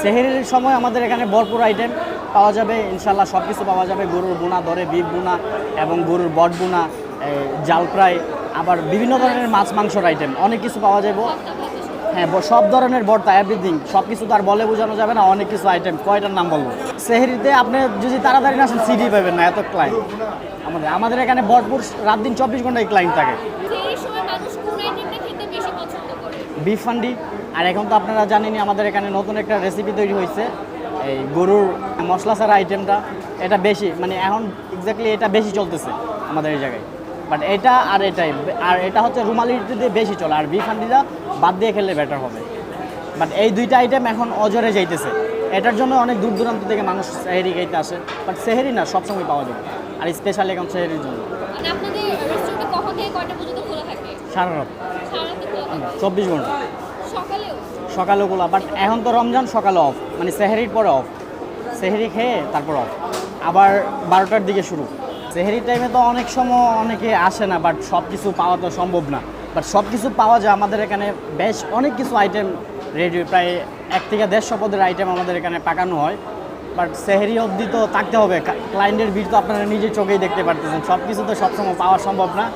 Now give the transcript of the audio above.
সেহেরির সময় আমাদের এখানে ভরপুর আইটেম পাওয়া যাবে ইনশাল্লাহ সব কিছু পাওয়া যাবে। গরুর বোনা, দরে বিপ বোনা এবং গরুর বট বোনা জাল ফ্রাই, আবার বিভিন্ন ধরনের মাছ মাংসর আইটেম অনেক কিছু পাওয়া যাবে। হ্যাঁ সব ধরনের ভর্তা এভরিথিং সব কিছু তো আর বলে বোঝানো যাবে না, অনেক কিছু আইটেম কয়টার নাম বলব? সেহেরিতে আপনি যদি তাড়াতাড়ি না আসেন সিডি পাবেন না, এত ক্লাইন্ট আমাদের আমাদের এখানে ভরপুর রাত দিন চব্বিশ ঘন্টায় ক্লাইন্ট থাকে সেই সময় মানুষ কোন আইটেমটা খেতে বেশি পছন্দ করে বিফ হান্ডি আর এখন তো আপনারা জানেনই, আমাদের এখানে নতুন একটা রেসিপি তৈরি হয়েছে। এই গরুর মশলা ছাড়া আইটেমটা এটা বেশি মানে এখন এক্স্যাক্টলি এটা বেশি চলতেছে আমাদের এই জায়গায়। বাট এটা আর এটাই, আর এটা হচ্ছে রুমালি দিয়ে বেশি চলে, আর বিফ হান্ডিটা বাদ দিয়ে খেলে বেটার হবে। বাট এই দুইটা আইটেম এখন অজরে যাইতেছে। এটার জন্য অনেক দূর দূরান্ত থেকে মানুষ সেহেরি খাইতে আসে। বাট সেহেরি না, সবসময় পাওয়া যাবে আর স্পেশালি এখন সেহেরির জন্য। মানে সারা রাত চব্বিশ ঘণ্টা। সকালেও? সকালে খোলা বাট এখন তো রমজান সকালে অফ মানে সেহেরির পরে অফ সেহেরি খেয়ে তারপর অফ আবার বারোটার দিকে শুরু। সেহেরির টাইমে তো অনেক সময় অনেকে আসে না বাট সব কিছু পাওয়া তো সম্ভব না। বাট সব কিছু পাওয়া যায় আমাদের এখানে বেশ অনেক কিছু আইটেম রেডি প্রায় এক থেকে দেড়শো পদের আইটেম আমাদের এখানে পাকানো হয়। বাট সেহেরি অবধি তো থাকতে হবে। ক্লায়েন্টের ভিড় তো আপনারা নিজে চোখেই দেখতে পারতেছেন। সব কিছু তো সবসময় পাওয়া সম্ভব না।